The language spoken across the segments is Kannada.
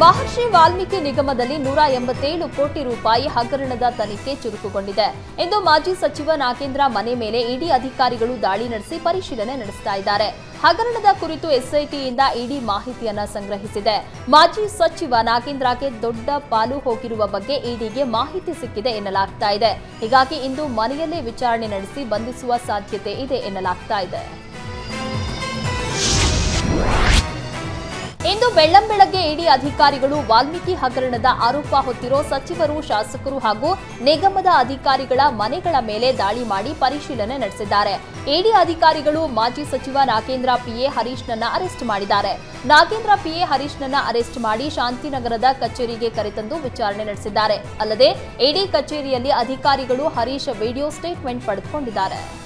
ಮಹರ್ಷಿ ವಾಲ್ಮೀಕಿ ನಿಗಮದಲ್ಲಿ ನೂರ ಎಂಬತ್ತೇಳು ಕೋಟಿ ರೂಪಾಯಿ ಹಗರಣದ ತನಿಖೆ ಚುರುಕುಗೊಂಡಿದೆ ಎಂದು ಮಾಜಿ ಸಚಿವ ನಾಗೇಂದ್ರ ಮನೆ ಮೇಲೆ ಇಡಿ ಅಧಿಕಾರಿಗಳು ದಾಳಿ ನಡೆಸಿ ಪರಿಶೀಲನೆ ನಡೆಸ್ತಾ ಇದ್ದಾರೆ. ಹಗರಣದ ಕುರಿತು ಎಸ್ಐಟಿಯಿಂದ ಇಡಿ ಮಾಹಿತಿಯನ್ನ ಸಂಗ್ರಹಿಸಿದೆ. ಮಾಜಿ ಸಚಿವ ನಾಗೇಂದ್ರಗೆ ದೊಡ್ಡ ಪಾಲು ಹೋಗಿರುವ ಬಗ್ಗೆ ಇಡಿಗೆ ಮಾಹಿತಿ ಸಿಕ್ಕಿದೆ ಎನ್ನಲಾಗ್ತಾ ಇದೆ. ಹೀಗಾಗಿ ಇಂದು ಮನೆಯಲ್ಲೇ ವಿಚಾರಣೆ ನಡೆಸಿ ಬಂಧಿಸುವ ಸಾಧ್ಯತೆ ಇದೆ ಎನ್ನಲಾಗ್ತಾ ಇದೆ. ಇಂದು ಬೆಳ್ಳಂಬೆಳಗ್ಗೆ ಇಡಿ ಅಧಿಕಾರಿಗಳು ವಾಲ್ಮೀಕಿ ಹಗರಣದ ಆರೋಪ ಹೊತ್ತಿರೋ ಸಚಿವರು, ಶಾಸಕರು ಹಾಗೂ ನಿಗಮದ ಅಧಿಕಾರಿಗಳ ಮನೆಗಳ ಮೇಲೆ ದಾಳಿ ಮಾಡಿ ಪರಿಶೀಲನೆ ನಡೆಸಿದ್ದಾರೆ. ಇಡಿ ಅಧಿಕಾರಿಗಳು ಮಾಜಿ ಸಚಿವ ನಾಗೇಂದ್ರ ಪಿಎ ಹರೀಶ್ನನ್ನ ಅರೆಸ್ಟ್ ಮಾಡಿದ್ದಾರೆ. ನಾಗೇಂದ್ರ ಪಿಎ ಹರೀಶ್ನನ್ನ ಅರೆಸ್ಟ್ ಮಾಡಿ ಶಾಂತಿನಗರದ ಕಚೇರಿಗೆ ಕರೆತಂದು ವಿಚಾರಣೆ ನಡೆಸಿದ್ದಾರೆ. ಅಲ್ಲದೆ, ಇಡಿ ಕಚೇರಿಯಲ್ಲಿ ಅಧಿಕಾರಿಗಳು ಹರೀಶ್ ವಿಡಿಯೋ ಸ್ಟೇಟ್ಮೆಂಟ್ ಪಡೆದುಕೊಂಡಿದ್ದಾರೆ.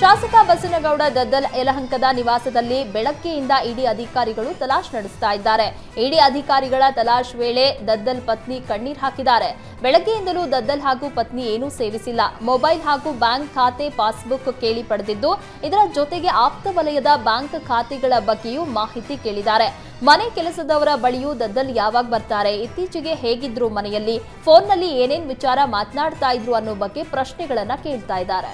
ಶಾಸಕ ಬಸನಗೌಡ ದದ್ದಲ್ ಯಲಹಂಕದ ನಿವಾಸದಲ್ಲಿ ಬೆಳಗ್ಗೆಯಿಂದ ಇಡಿ ಅಧಿಕಾರಿಗಳು ತಲಾಶ್ ನಡೆಸ್ತಾ ಇದ್ದಾರೆ. ಇಡಿ ಅಧಿಕಾರಿಗಳ ತಲಾಶ್ ವೇಳೆ ದದ್ದಲ್ ಪತ್ನಿ ಕಣ್ಣೀರ್ ಹಾಕಿದ್ದಾರೆ. ಬೆಳಗ್ಗೆಯಿಂದಲೂ ದದ್ದಲ್ ಹಾಗೂ ಪತ್ನಿ ಏನೂ ಸೇವಿಸಿಲ್ಲ. ಮೊಬೈಲ್ ಹಾಗೂ ಬ್ಯಾಂಕ್ ಖಾತೆ, ಪಾಸ್ಬುಕ್ ಕೇಳಿ ಪಡೆದಿದ್ದು, ಇದರ ಜೊತೆಗೆ ಆಪ್ತ ವಲಯದ ಬ್ಯಾಂಕ್ ಖಾತೆಗಳ ಬಗ್ಗೆಯೂ ಮಾಹಿತಿ ಕೇಳಿದ್ದಾರೆ. ಮನೆ ಕೆಲಸದವರ ಬಳಿಯೂ ದದ್ದಲ್ ಯಾವಾಗ ಬರ್ತಾರೆ, ಇತ್ತೀಚೆಗೆ ಹೇಗಿದ್ರು ಮನೆಯಲ್ಲಿ, ಫೋನ್ನಲ್ಲಿ ಏನೇನು ವಿಚಾರ ಮಾತನಾಡ್ತಾ ಇದ್ರು ಅನ್ನೋ ಬಗ್ಗೆ ಪ್ರಶ್ನೆಗಳನ್ನ ಕೇಳ್ತಾ ಇದ್ದಾರೆ.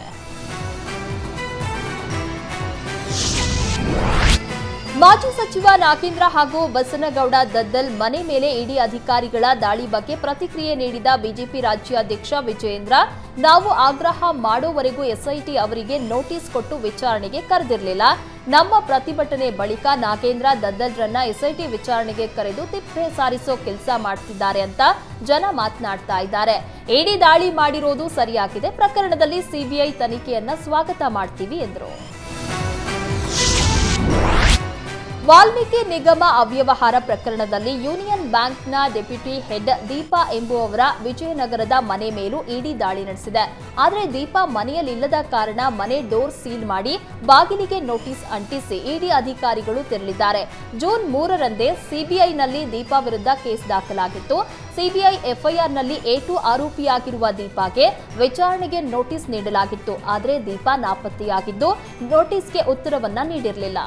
ಮಾಜಿ ಸಚಿವ ನಾಗೇಂದ್ರ ಹಾಗೂ ಬಸನಗೌಡ ದದ್ದಲ್ ಮನೆ ಮೇಲೆ ಇಡಿ ಅಧಿಕಾರಿಗಳ ದಾಳಿ ಬಗ್ಗೆ ಪ್ರತಿಕ್ರಿಯೆ ನೀಡಿದ ಬಿಜೆಪಿ ರಾಜ್ಯಾಧ್ಯಕ್ಷ ವಿಜಯೇಂದ್ರ, ನಾವು ಆಗ್ರಹ ಮಾಡೋವರೆಗೂ ಎಸ್ಐಟಿ ಅವರಿಗೆ ನೋಟಿಸ್ ಕೊಟ್ಟು ವಿಚಾರಣೆಗೆ ಕರೆದಿರಲಿಲ್ಲ. ನಮ್ಮ ಪ್ರತಿಭಟನೆ ಬಳಿಕ ನಾಗೇಂದ್ರ ದದ್ದಲ್ರನ್ನ ಎಸ್ಐಟಿ ವಿಚಾರಣೆಗೆ ಕರೆದು ತಿಪ್ಪೆ ಸಾರಿಸೋ ಕೆಲಸ ಮಾಡ್ತಿದ್ದಾರೆ ಅಂತ ಜನ ಮಾತನಾಡ್ತಾ ಇದ್ದಾರೆ. ಇಡಿ ದಾಳಿ ಮಾಡಿರೋದು ಸರಿಯಾಗಿದೆ. ಪ್ರಕರಣದಲ್ಲಿ ಸಿಬಿಐ ತನಿಖೆಯನ್ನ ಸ್ವಾಗತ ಮಾಡ್ತೀವಿ ಎಂದರು. ವಾಲ್ಮೀಕಿ ನಿಗಮ ಅವ್ಯವಹಾರ ಪ್ರಕರಣದಲ್ಲಿ ಯೂನಿಯನ್ ಬ್ಯಾಂಕ್ನ ಡೆಪ್ಯೂಟಿ ಹೆಡ್ ದೀಪಾ ಎಂಬುವವರ ವಿಜಯನಗರದ ಮನೆ ಮೇಲೂ ಇಡಿ ದಾಳಿ ನಡೆಸಿದೆ. ಆದರೆ ದೀಪಾ ಮನೆಯಲ್ಲಿಲ್ಲದ ಕಾರಣ ಮನೆ ಡೋರ್ ಸೀಲ್ ಮಾಡಿ ಬಾಗಿಲಿಗೆ ನೋಟಿಸ್ ಅಂಟಿಸಿ ಇಡಿ ಅಧಿಕಾರಿಗಳು ತೆರಳಿದ್ದಾರೆ. ಜೂನ್ ಮೂರರಂದೇ ಸಿಬಿಐನಲ್ಲಿ ದೀಪಾ ವಿರುದ್ಧ ಕೇಸ್ ದಾಖಲಾಗಿತ್ತು. ಸಿಬಿಐ ಎಫ್ಐಆರ್ನಲ್ಲಿ ಎ ಟು ಆರೋಪಿಯಾಗಿರುವ ದೀಪಾಗೆ ವಿಚಾರಣೆಗೆ ನೋಟಿಸ್ ನೀಡಲಾಗಿತ್ತು. ಆದರೆ ದೀಪಾ ನಾಪತ್ತೆಯಾಗಿದ್ದು ನೋಟಿಸ್ಗೆ ಉತ್ತರವನ್ನ ನೀಡಿರಲಿಲ್ಲ.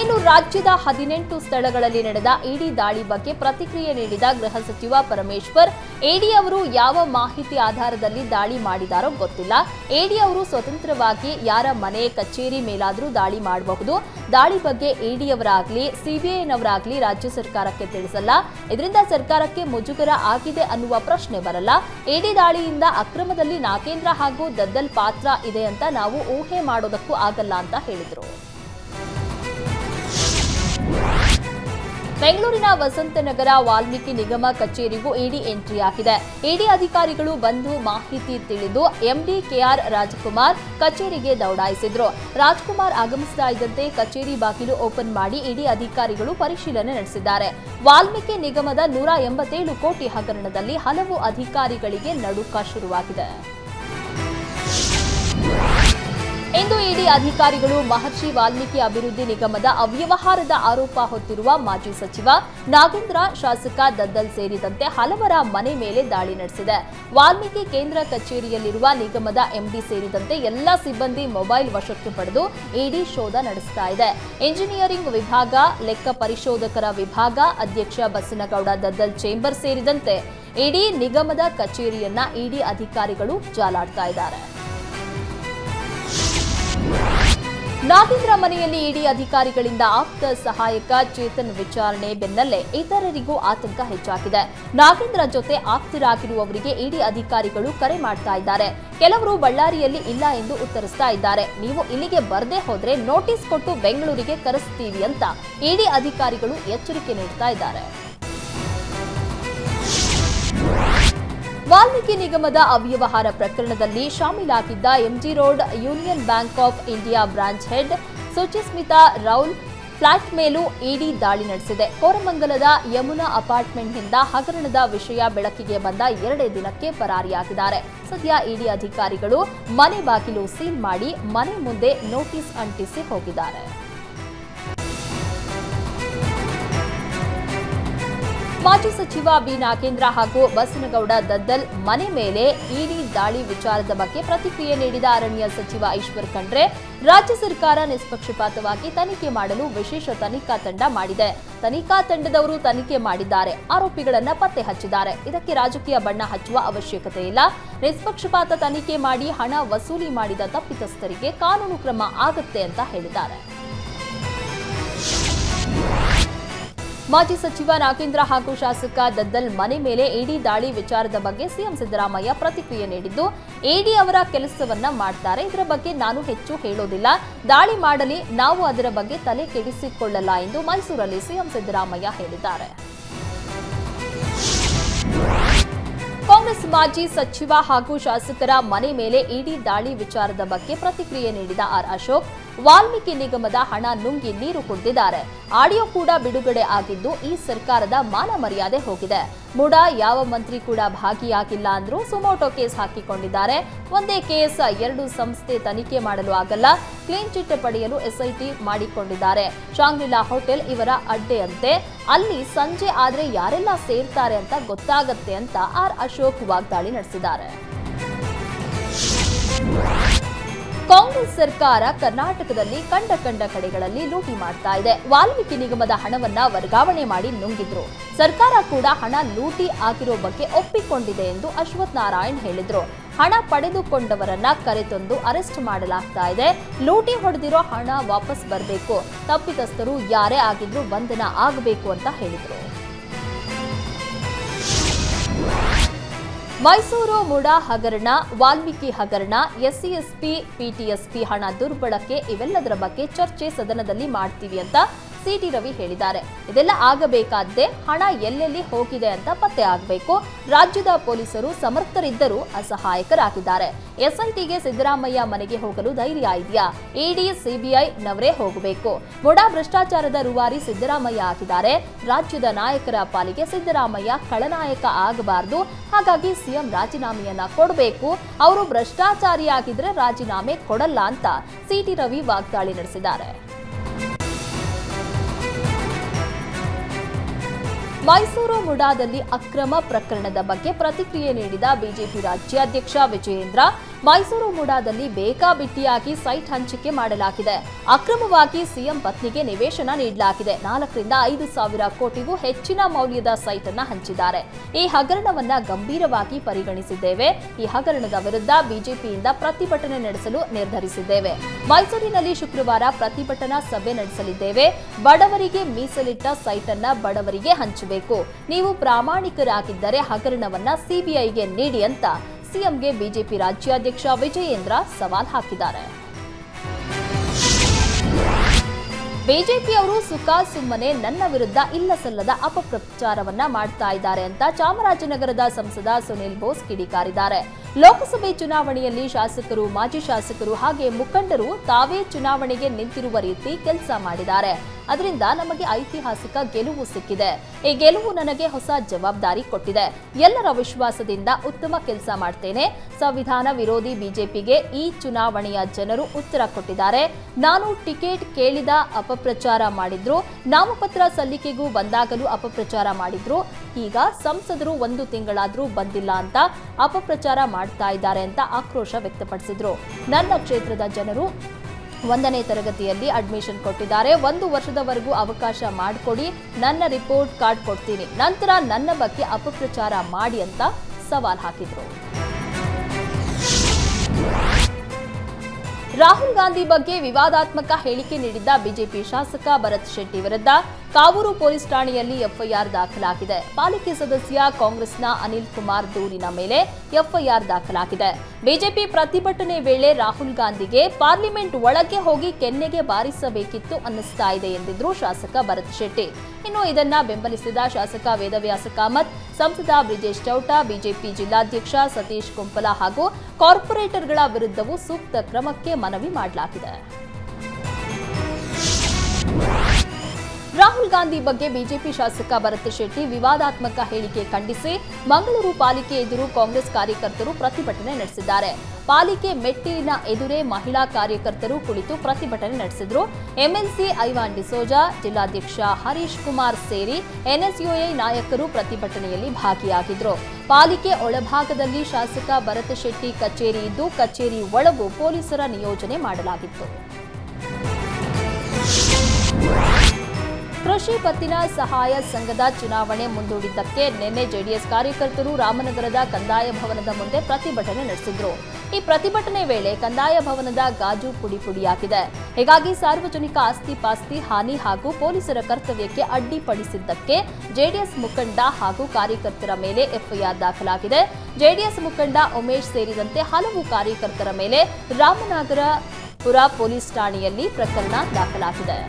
ಇನ್ನು ರಾಜ್ಯದ ಹದಿನೆಂಟು ಸ್ಥಳಗಳಲ್ಲಿ ನಡೆದ ಇಡಿ ದಾಳಿ ಬಗ್ಗೆ ಪ್ರತಿಕ್ರಿಯೆ ನೀಡಿದ ಗೃಹ ಸಚಿವ ಪರಮೇಶ್ವರ್ ಎಡಿ ಅವರು ಯಾವ ಮಾಹಿತಿ ಆಧಾರದಲ್ಲಿ ದಾಳಿ ಮಾಡಿದಾರೋ ಗೊತ್ತಿಲ್ಲ. ಎಡಿ ಅವರು ಸ್ವತಂತ್ರವಾಗಿ ಯಾರ ಮನೆ, ಕಚೇರಿ ಮೇಲಾದರೂ ದಾಳಿ ಮಾಡಬಹುದು. ದಾಳಿ ಬಗ್ಗೆ ಎಡಿಯವರಾಗ್ಲಿ ಸಿಬಿಐನವರಾಗ್ಲಿ ರಾಜ್ಯ ಸರ್ಕಾರಕ್ಕೆ ತಿಳಿಸಲ್ಲ. ಇದರಿಂದ ಸರ್ಕಾರಕ್ಕೆ ಮುಜುಗರ ಆಗಿದೆ ಅನ್ನುವ ಪ್ರಶ್ನೆ ಬರಲ್ಲ. ಎಡಿ ದಾಳಿಯಿಂದ ಅಕ್ರಮದಲ್ಲಿ ನಾಗೇಂದ್ರ ಹಾಗೂ ದದ್ದಲ್ ಪಾತ್ರ ಇದೆ ಅಂತ ನಾವು ಊಹೆ ಮಾಡೋದಕ್ಕೂ ಆಗಲ್ಲ ಅಂತ ಹೇಳಿದರು. ಬೆಂಗಳೂರಿನ ವಸಂತನಗರ ವಾಲ್ಮೀಕಿ ನಿಗಮ ಕಚೇರಿಗೂ ಇಡಿ ಎಂಟ್ರಿ ಆಗಿದೆ. ಇಡಿ ಅಧಿಕಾರಿಗಳು ಬಂದು ಮಾಹಿತಿ ತಿಳಿದು ಎಂಡಿ ಕೆಆರ್ ರಾಜ್ಕುಮಾರ್ ಕಚೇರಿಗೆ ದೌಡಾಯಿಸಿದ್ರು. ರಾಜ್ಕುಮಾರ್ ಆಗಮಿಸ್ತಾ ಕಚೇರಿ ಬಾಗಿಲು ಓಪನ್ ಮಾಡಿ ಇಡಿ ಅಧಿಕಾರಿಗಳು ಪರಿಶೀಲನೆ ನಡೆಸಿದ್ದಾರೆ. ವಾಲ್ಮೀಕಿ ನಿಗಮದ ನೂರ ಎಂಬತ್ತೇಳು ಕೋಟಿ ಹಗರಣದಲ್ಲಿ ಹಲವು ಅಧಿಕಾರಿಗಳಿಗೆ ನಡುಕ ಶುರುವಾಗಿದೆ. ಇಂದು ಇಡಿ ಅಧಿಕಾರಿಗಳು ಮಹರ್ಷಿ ವಾಲ್ಮೀಕಿ ಅಭಿವೃದ್ಧಿ ನಿಗಮದ ಅವ್ಯವಹಾರದ ಆರೋಪ ಹೊತ್ತಿರುವ ಮಾಜಿ ಸಚಿವ ನಾಗೇಂದ್ರ, ಶಾಸಕ ದದ್ದಲ್ ಸೇರಿದಂತೆ ಹಲವರ ಮನೆ ಮೇಲೆ ದಾಳಿ ನಡೆಸಿದೆ. ವಾಲ್ಮೀಕಿ ಕೇಂದ್ರ ಕಚೇರಿಯಲ್ಲಿರುವ ನಿಗಮದ ಎಂಡಿ ಸೇರಿದಂತೆ ಎಲ್ಲ ಸಿಬ್ಬಂದಿ ಮೊಬೈಲ್ ವಶಕ್ಕೆ ಪಡೆದು ಇಡಿ ಶೋಧ ನಡೆಸ್ತಾ ಇದೆ. ಇಂಜಿನಿಯರಿಂಗ್ ವಿಭಾಗ, ಲೆಕ್ಕ ಪರಿಶೋಧಕರ ವಿಭಾಗ, ಅಧ್ಯಕ್ಷ ಬಸನಗೌಡ, ದದ್ದಲ್ ಚೇಂಬರ್ ಸೇರಿದಂತೆ ಇಡೀ ನಿಗಮದ ಕಚೇರಿಯನ್ನ ಇಡಿ ಅಧಿಕಾರಿಗಳು ಜಾಲಾಡ್ತಾ ಇದ್ದಾರೆ. ನಾಗೇಂದ್ರ ಮನೆಯಲ್ಲಿ ಇಡಿ ಅಧಿಕಾರಿಗಳಿಂದ ಆಪ್ತ ಸಹಾಯಕ ಚೇತನ್ ವಿಚಾರಣೆ ಬೆನ್ನಲ್ಲೇ ಇತರರಿಗೂ ಆತಂಕ ಹೆಚ್ಚಾಗಿದೆ. ನಾಗೇಂದ್ರ ಜೊತೆ ಆಪ್ತರಾಗಿರುವವರಿಗೆ ಇಡಿ ಅಧಿಕಾರಿಗಳು ಕರೆ ಮಾಡ್ತಾ ಇದ್ದಾರೆ. ಕೆಲವರು ಬಳ್ಳಾರಿಯಲ್ಲಿ ಇಲ್ಲ ಎಂದು ಉತ್ತರಿಸ್ತಾ ಇದ್ದಾರೆ. ನೀವು ಇಲ್ಲಿಗೆ ಬರದೇ ಹೋದ್ರೆ ನೋಟಿಸ್ ಕೊಟ್ಟು ಬೆಂಗಳೂರಿಗೆ ಕರೆಸ್ತೀವಿ ಅಂತ ಇಡಿ ಅಧಿಕಾರಿಗಳು ಎಚ್ಚರಿಕೆ ನೀಡ್ತಾ ಇದ್ದಾರೆ. ವಾಲ್ಮೀಕಿ ನಿಗಮದ ಅವ್ಯವಹಾರ ಪ್ರಕರಣದಲ್ಲಿ ಶಾಮೀಲಾಗಿದ್ದ MG road Union Bank of India branch head Suchismita Roul flat ಮೇಲೂ ಇಡಿ ದಾಳಿ ನಡೆಸಿದೆ. ಕೋರಮಂಗಲದ ಯಮುನಾ ಅಪಾರ್ಟ್ಮೆಂಟ್ನಿಂದ ಹಗರಣದ ವಿಷಯ ಬೆಳಕಿಗೆ ಬಂದ ಎರಡೇ ದಿನಕ್ಕೆ ಪರಾರಿಯಾಗಿದ್ದಾರೆ. ಸದ್ಯ ಇಡಿ ಅಧಿಕಾರಿಗಳು ಮನೆ ಬಾಗಿಲು ಸೀಲ್ ಮಾಡಿ ಮನೆ ಮುಂದೆ ನೋಟಿಸ್ ಅಂಟಿಸಿ ಹೋಗಿದ್ದಾರೆ. ಮಾಜಿ ಸಚಿವ ಬಿ ನಾಗೇಂದ್ರ ಹಾಗೂ ಬಸನಗೌಡ ದದ್ದಲ್ ಮನೆ ಮೇಲೆ ಇಡಿ ದಾಳಿ ವಿಚಾರದ ಬಗ್ಗೆ ಪ್ರತಿಕ್ರಿಯೆ ನೀಡಿದ ಅರಣ್ಯ ಸಚಿವ ಈಶ್ವರ್ ಖಂಡ್ರೆ, ರಾಜ್ಯ ಸರ್ಕಾರ ನಿಷ್ಪಕ್ಷಪಾತವಾಗಿ ತನಿಖೆ ಮಾಡಲು ವಿಶೇಷ ತನಿಖಾ ತಂಡ ಮಾಡಿದೆ. ತನಿಖಾ ತಂಡದವರು ತನಿಖೆ ಮಾಡಿದ್ದಾರೆ. ಆರೋಪಿಗಳನ್ನು ಪತ್ತೆ ಹಚ್ಚಿದ್ದಾರೆ. ಇದಕ್ಕೆ ರಾಜಕೀಯ ಬಣ್ಣ ಹಚ್ಚುವ ಅವಶ್ಯಕತೆ ಇಲ್ಲ. ನಿಷ್ಪಕ್ಷಪಾತ ತನಿಖೆ ಮಾಡಿ ಹಣ ವಸೂಲಿ ಮಾಡಿದ ತಪ್ಪಿತಸ್ಥರಿಗೆ ಕಾನೂನು ಕ್ರಮ ಆಗುತ್ತೆ ಅಂತ ಹೇಳಿದ್ದಾರೆ. ಮಾಜಿ ಸಚಿವ ನಾಗೇಂದ್ರ ಹಾಗೂ ಶಾಸಕ ದದ್ದಲ್ ಮನೆ ಮೇಲೆ ಇಡಿ ದಾಳಿ ವಿಚಾರದ ಬಗ್ಗೆ ಸಿಎಂ ಸಿದ್ದರಾಮಯ್ಯ ಪ್ರತಿಕ್ರಿಯೆ ನೀಡಿದ್ದು ಎಡಿ ಅವರ ಕೆಲಸವನ್ನ ಮಾಡ್ತಾರೆ. ಇದರ ಬಗ್ಗೆ ನಾನು ಹೆಚ್ಚು ಹೇಳೋದಿಲ್ಲ. ದಾಳಿ ಮಾಡಲಿ, ನಾವು ಅದರ ಬಗ್ಗೆ ತಲೆ ಕೆಡಿಸಿಕೊಳ್ಳಲ್ಲ ಎಂದು ಮೈಸೂರಲ್ಲಿ ಸಿಎಂ ಸಿದ್ದರಾಮಯ್ಯ ಹೇಳಿದ್ದಾರೆ. ಕಾಂಗ್ರೆಸ್ ಮಾಜಿ ಸಚಿವ ಹಾಗೂ ಶಾಸಕರ ಮನೆ ಮೇಲೆ ಇಡಿ ದಾಳಿ ವಿಚಾರದ ಬಗ್ಗೆ ಪ್ರತಿಕ್ರಿಯೆ ನೀಡಿದ ಆರ್ ಅಶೋಕ್ ವಾಲ್ಮೀಕಿ ನಿಗಮದ ಹಣ ನುಂಗಿ ನೀರು ಕುಡಿದಿದ್ದಾರೆ. ಆಡಿಯೋ ಕೂಡ ಬಿಡುಗಡೆ ಆಗಿದ್ದು ಈ ಸರ್ಕಾರದ ಮಾನ ಮರ್ಯಾದೆ ಹೋಗಿದೆ. ಮುಡ ಯಾವ ಮಂತ್ರಿ ಕೂಡ ಭಾಗಿಯಾಗಿಲ್ಲ ಅಂದ್ರೂ ಸುಮೋಟೋ ಕೇಸ್ ಹಾಕಿಕೊಂಡಿದ್ದಾರೆ. ಒಂದೇ ಕೇಸ್, ಎರಡು ಸಂಸ್ಥೆ ತನಿಖೆ ಮಾಡಲು ಆಗಲ್ಲ. ಕ್ಲೀನ್ ಚಿಟ್ ಪಡೆಯಲು ಎಸ್ಐಟಿ ಮಾಡಿಕೊಂಡಿದ್ದಾರೆ. ಶಾಂಗ್ಲಿಲಾ ಹೋಟೆಲ್ ಇವರ ಅಡ್ಡೆಯಂತೆ. ಅಲ್ಲಿ ಸಂಜೆ ಆದ್ರೆ ಯಾರೆಲ್ಲ ಸೇರ್ತಾರೆ ಅಂತ ಗೊತ್ತಾಗತ್ತೆ ಅಂತ ಆರ್ ಅಶೋಕ್ ವಾಗ್ದಾಳಿ ನಡೆಸಿದ್ದಾರೆ. ಕಾಂಗ್ರೆಸ್ ಸರ್ಕಾರ ಕರ್ನಾಟಕದಲ್ಲಿ ಕಂಡ ಕಂಡ ಕಡೆಗಳಲ್ಲಿ ಲೂಟಿ ಮಾಡ್ತಾ ಇದೆ. ವಾಲ್ಮೀಕಿ ನಿಗಮದ ಹಣವನ್ನ ವರ್ಗಾವಣೆ ಮಾಡಿ ನುಂಗಿದ್ರು. ಸರ್ಕಾರ ಕೂಡ ಹಣ ಲೂಟಿ ಆಗಿರೋ ಬಗ್ಗೆ ಒಪ್ಪಿಕೊಂಡಿದೆ ಎಂದು ಅಶ್ವಥ್ ನಾರಾಯಣ್ ಹೇಳಿದ್ರು. ಹಣ ಪಡೆದುಕೊಂಡವರನ್ನ ಕರೆತಂದು ಅರೆಸ್ಟ್ ಮಾಡಲಾಗ್ತಾ ಇದೆ. ಲೂಟಿ ಹೊಡೆದಿರೋ ಹಣ ವಾಪಸ್ ಬರಬೇಕು. ತಪ್ಪಿತಸ್ಥರು ಯಾರೇ ಆಗಿದ್ರು ಬಂಧನ ಆಗಬೇಕು ಅಂತ ಹೇಳಿದ್ರು. ಮೈಸೂರು ಮುಡಾ ಹಗರಣ, ವಾಲ್ಮೀಕಿ ಹಗರಣ, ಎಸ್ಸಿಎಸ್ಪಿ, ಪಿಟಿಎಸ್ಪಿ ಹಣ ದುರ್ಬಳಕೆ ಇವೆಲ್ಲದರ ಬಗ್ಗೆ ಚರ್ಚೆ ಸದನದಲ್ಲಿ ಮಾಡ್ತೀವಿ ಅಂತ ಸಿಟಿ ರವಿ ಹೇಳಿದ್ದಾರೆ. ಇದೆಲ್ಲ ಆಗಬೇಕಾದ್ದೇ ಹಣ ಎಲ್ಲೆಲ್ಲಿ ಹೋಗಿದೆ ಅಂತ ಪತ್ತೆ ಆಗಬೇಕು. ರಾಜ್ಯದ ಪೊಲೀಸರು ಸಮರ್ಥರಿದ್ದರೂ ಅಸಹಾಯಕರಾಗಿದ್ದಾರೆ. ಎಸ್ಐಟಿಗೆ ಸಿದ್ದರಾಮಯ್ಯ ಮನೆಗೆ ಹೋಗಲು ಧೈರ್ಯ ಇದೆಯಾ? ಇಡಿ, ಸಿಬಿಐ ನವರೇ ಹೋಗಬೇಕು. ಮೊಡಾ ಭ್ರಷ್ಟಾಚಾರದ ರೂವಾರಿ ಸಿದ್ದರಾಮಯ್ಯ ಆಗಿದ್ದಾರೆ. ರಾಜ್ಯದ ನಾಯಕರ ಪಾಲಿಗೆ ಸಿದ್ದರಾಮಯ್ಯ ಖಳನಾಯಕ ಆಗಬಾರದು. ಹಾಗಾಗಿ ಸಿಎಂ ರಾಜೀನಾಮೆಯನ್ನ ಕೊಡಬೇಕು. ಅವರು ಭ್ರಷ್ಟಾಚಾರಿಯಾಗಿದ್ರೆ ರಾಜೀನಾಮೆ ಕೊಡಲ್ಲ ಅಂತ ಸಿಟಿ ರವಿ ವಾಗ್ದಾಳಿ ನಡೆಸಿದ್ದಾರೆ. ಮೈಸೂರು ಮುಡಾದಲ್ಲಿ ಅಕ್ರಮ ಪ್ರಕರಣದ ಬಗ್ಗೆ ಪ್ರತಿಕ್ರಿಯೆ ನೀಡಿದ ಬಿಜೆಪಿ ರಾಜ್ಯಾಧ್ಯಕ್ಷ ವಿಜಯೇಂದ್ರ ಮೈಸೂರು ಮುಡಾದಲ್ಲಿ ಬೇಕಾಬಿಟ್ಟಿಯಾಗಿ ಸೈಟ್ ಹಂಚಿಕೆ ಮಾಡಲಾಗಿದೆ. ಅಕ್ರಮವಾಗಿ ಸಿಎಂ ಪತ್ನಿಗೆ ನಿವೇಶನ ನೀಡಲಾಗಿದೆ. ನಾಲ್ಕರಿಂದ ಐದು ಸಾವಿರ ಕೋಟಿಗೂ ಹೆಚ್ಚಿನ ಮೌಲ್ಯದ ಸೈಟ್ ಅನ್ನು ಹಂಚಿದ್ದಾರೆ. ಈ ಹಗರಣವನ್ನ ಗಂಭೀರವಾಗಿ ಪರಿಗಣಿಸಿದ್ದೇವೆ. ಈ ಹಗರಣದ ವಿರುದ್ಧ ಬಿಜೆಪಿಯಿಂದ ಪ್ರತಿಭಟನೆ ನಡೆಸಲು ನಿರ್ಧರಿಸಿದ್ದೇವೆ. ಮೈಸೂರಿನಲ್ಲಿ ಶುಕ್ರವಾರ ಪ್ರತಿಭಟನಾ ಸಭೆ ನಡೆಸಲಿದ್ದೇವೆ. ಬಡವರಿಗೆ ಮೀಸಲಿಟ್ಟ ಸೈಟ್ ಅನ್ನ ಬಡವರಿಗೆ ಹಂಚಬೇಕು. ನೀವು ಪ್ರಾಮಾಣಿಕರಾಗಿದ್ದರೆ ಹಗರಣವನ್ನ ಸಿಬಿಐಗೆ ನೀಡಿ ಅಂತ ಸಿಎಂಗೆ ಬಿಜೆಪಿ ರಾಜ್ಯಾಧ್ಯಕ್ಷ ವಿಜಯೇಂದ್ರ ಸವಾಲ್ ಹಾಕಿದ್ದಾರೆ. ಬಿಜೆಪಿಯವರು ಸುಖ ಸುಮ್ಮನೆ ನನ್ನ ವಿರುದ್ಧ ಇಲ್ಲ ಸಲ್ಲದ ಅಪಪ್ರಚಾರವನ್ನ ಮಾಡ್ತಾ ಇದ್ದಾರೆ ಅಂತ ಚಾಮರಾಜನಗರದ ಸಂಸದ ಸುನಿಲ್ ಬೋಸ್ ಕಿಡಿಕಾರಿದ್ದಾರೆ. ಲೋಕಸಭೆ ಚುನಾವಣೆಯಲ್ಲಿ ಶಾಸಕರು, ಮಾಜಿ ಶಾಸಕರು ಹಾಗೆ ಮುಖಂಡರು ತಾವೇ ಚುನಾವಣೆಗೆ ನಿಂತಿರುವ ರೀತಿ ಕೆಲಸ ಮಾಡಿದ್ದಾರೆ. ಅದರಿಂದ ನಮಗೆ ಐತಿಹಾಸಿಕ ಗೆಲುವು ಸಿಕ್ಕಿದೆ. ಈ ಗೆಲುವು ನನಗೆ ಹೊಸ ಜವಾಬ್ದಾರಿ ಕೊಟ್ಟಿದೆ. ಎಲ್ಲರ ವಿಶ್ವಾಸದಿಂದ ಉತ್ತಮ ಕೆಲಸ ಮಾಡ್ತೇನೆ. ಸಂವಿಧಾನ ವಿರೋಧಿ ಬಿಜೆಪಿಗೆ ಈ ಚುನಾವಣೆಯ ಜನರು ಉತ್ತರ ಕೊಟ್ಟಿದ್ದಾರೆ. ನಾನು ಟಿಕೆಟ್ ಕೇಳಿದ ಅಪಪ್ರಚಾರ ಮಾಡಿದ್ರು, ನಾಮಪತ್ರ ಸಲ್ಲಿಕೆಗೂ ಬಂದಾಗಲೂ ಅಪಪ್ರಚಾರ ಮಾಡಿದ್ರು. ಈಗ ಸಂಸದರು ಒಂದು ತಿಂಗಳಾದರೂ ಬಂದಿಲ್ಲ ಅಂತ ಅಪಪ್ರಚಾರ ಮಾಡ್ತಾ ಇದ್ದಾರೆ ಅಂತ ಆಕ್ರೋಶ ವ್ಯಕ್ತಪಡಿಸಿದ್ರು. ನನ್ನ ಕ್ಷೇತ್ರದ ಜನರು ಒಂದನೇ ತರಗತಿಯಲ್ಲಿ ಅಡ್ಮಿಷನ್ ಕೊಟ್ಟಿದ್ದಾರೆ. ಒಂದು ವರ್ಷದವರೆಗೂ ಅವಕಾಶ ಮಾಡಿಕೊಡಿ, ನನ್ನ ರಿಪೋರ್ಟ್ ಕಾರ್ಡ್ ಕೊಡ್ತೀನಿ. ನಂತರ ನನ್ನ ಬಗ್ಗೆ ಅಪಪ್ರಚಾರ ಮಾಡಿ ಅಂತ ಸವಾಲ್ ಹಾಕಿದ್ರು. ರಾಹುಲ್ ಗಾಂಧಿ ಬಗ್ಗೆ ವಿವಾದಾತ್ಮಕ ಹೇಳಿಕೆ ನೀಡಿದ್ದ ಬಿಜೆಪಿ ಶಾಸಕ ಭರತ್ ಶೆಟ್ಟಿ ವಿರುದ್ಧ ಕಾವೂರು ಪೊಲೀಸ್ ಠಾಣೆಯಲ್ಲಿ ಎಫ್ಐಆರ್ ದಾಖಲಾಗಿದೆ. ಪಾಲಿಕೆ ಸದಸ್ಯ ಕಾಂಗ್ರೆಸ್ನ ಅನಿಲ್ ಕುಮಾರ್ ದೂರಿನ ಮೇಲೆ ಎಫ್ಐಆರ್ ದಾಖಲಾಗಿದೆ. ಬಿಜೆಪಿ ಪ್ರತಿಭಟನೆ ವೇಳೆ ರಾಹುಲ್ ಗಾಂಧಿಗೆ ಪಾರ್ಲಿಮೆಂಟ್ ಒಳಗೆ ಹೋಗಿ ಕೆನ್ನೆಗೆ ಬಾರಿಸಬೇಕಿತ್ತು ಅನ್ನಿಸ್ತಾ ಇದೆ ಎಂದಿದ್ರು ಶಾಸಕ ಭರತ್ ಶೆಟ್ಟಿ. ಇನ್ನು ಇದನ್ನ ಬೆಂಬಲಿಸಿದ ಶಾಸಕ ವೇದವ್ಯಾಸ ಕಾಮತ್, ಸಂಸದ ಬ್ರಿಜೇಶ್ ಚೌಟ, ಬಿಜೆಪಿ ಜಿಲ್ಲಾಧ್ಯಕ್ಷ ಸತೀಶ್ ಕುಂಪಲ ಹಾಗೂ ಕಾರ್ಪೊರೇಟರ್ಗಳ ವಿರುದ್ಧವೂ ಸೂಕ್ತ ಕ್ರಮಕ್ಕೆ ಮನವಿ ಮಾಡಲಾಗಿದೆ. ರಾಹುಲ್ ಗಾಂಧಿ ಬಗ್ಗೆ ಬಿಜೆಪಿ ಶಾಸಕ ಭರತ್ ಶೆಟ್ಟಿ ವಿವಾದಾತ್ಮಕ ಹೇಳಿಕೆ ಖಂಡಿಸಿ ಮಂಗಳೂರು ಪಾಲಿಕೆ ಎದುರು ಕಾಂಗ್ರೆಸ್ ಕಾರ್ಯಕರ್ತರು ಪ್ರತಿಭಟನೆ ನಡೆಸಿದ್ದಾರೆ. ಪಾಲಿಕೆ ಮೆಟ್ಟಿಲಿನ ಎದುರೇ ಮಹಿಳಾ ಕಾರ್ಯಕರ್ತರು ಕುಳಿತು ಪ್ರತಿಭಟನೆ ನಡೆಸಿದ್ರು. ಎಂಎಲ್ಸಿ ಐವಾನ್ ಡಿಸೋಜಾ, ಜಿಲ್ಲಾಧ್ಯಕ್ಷ ಹರೀಶ್ ಕುಮಾರ್ ಸೇರಿ ಎನ್ಎಸ್ಯುಐ ನಾಯಕರು ಪ್ರತಿಭಟನೆಯಲ್ಲಿ ಭಾಗಿಯಾಗಿದ್ರು. ಪಾಲಿಕೆ ಒಳಭಾಗದಲ್ಲಿ ಶಾಸಕ ಭರತ್ ಶೆಟ್ಟಿ ಕಚೇರಿ ಇದ್ದು, ಕಚೇರಿ ಒಳಗೂ ಪೊಲೀಸರ ನಿಯೋಜನೆ ಮಾಡಲಾಗಿತ್ತು. ಕೃಷಿ ಪತ್ತಿನ ಸಹಾಯ ಸಂಘದ ಚುನಾವಣೆ ಮುಂದೂಡಿದ್ದಕ್ಕೆ ನಿನ್ನೆ ಜೆಡಿಎಸ್ ಕಾರ್ಯಕರ್ತರು ರಾಮನಗರದ ಕಂದಾಯ ಭವನದ ಮುಂದೆ ಪ್ರತಿಭಟನೆ ನಡೆಸಿದ್ರು. ಈ ಪ್ರತಿಭಟನೆ ವೇಳೆ ಕಂದಾಯ ಭವನದ ಗಾಜು ಪುಡಿ ಪುಡಿಯಾಗಿದೆ. ಹೀಗಾಗಿ ಸಾರ್ವಜನಿಕ ಆಸ್ತಿ ಪಾಸ್ತಿ, ಹಾನಿ ಹಾಗೂ ಪೊಲೀಸರ ಕರ್ತವ್ಯಕ್ಕೆ ಅಡ್ಡಿಪಡಿಸಿದ್ದಕ್ಕೆ ಜೆಡಿಎಸ್ ಮುಖಂಡ ಹಾಗೂ ಕಾರ್ಯಕರ್ತರ ಮೇಲೆ ಎಫ್ಐಆರ್ ದಾಖಲಾಗಿದೆ. ಜೆಡಿಎಸ್ ಮುಖಂಡ ಉಮೇಶ್ ಸೇರಿದಂತೆ ಹಲವು ಕಾರ್ಯಕರ್ತರ ಮೇಲೆ ರಾಮನಗರಪುರ ಪೊಲೀಸ್ ಠಾಣೆಯಲ್ಲಿ ಪ್ರಕರಣ ದಾಖಲಾಗಿದೆ.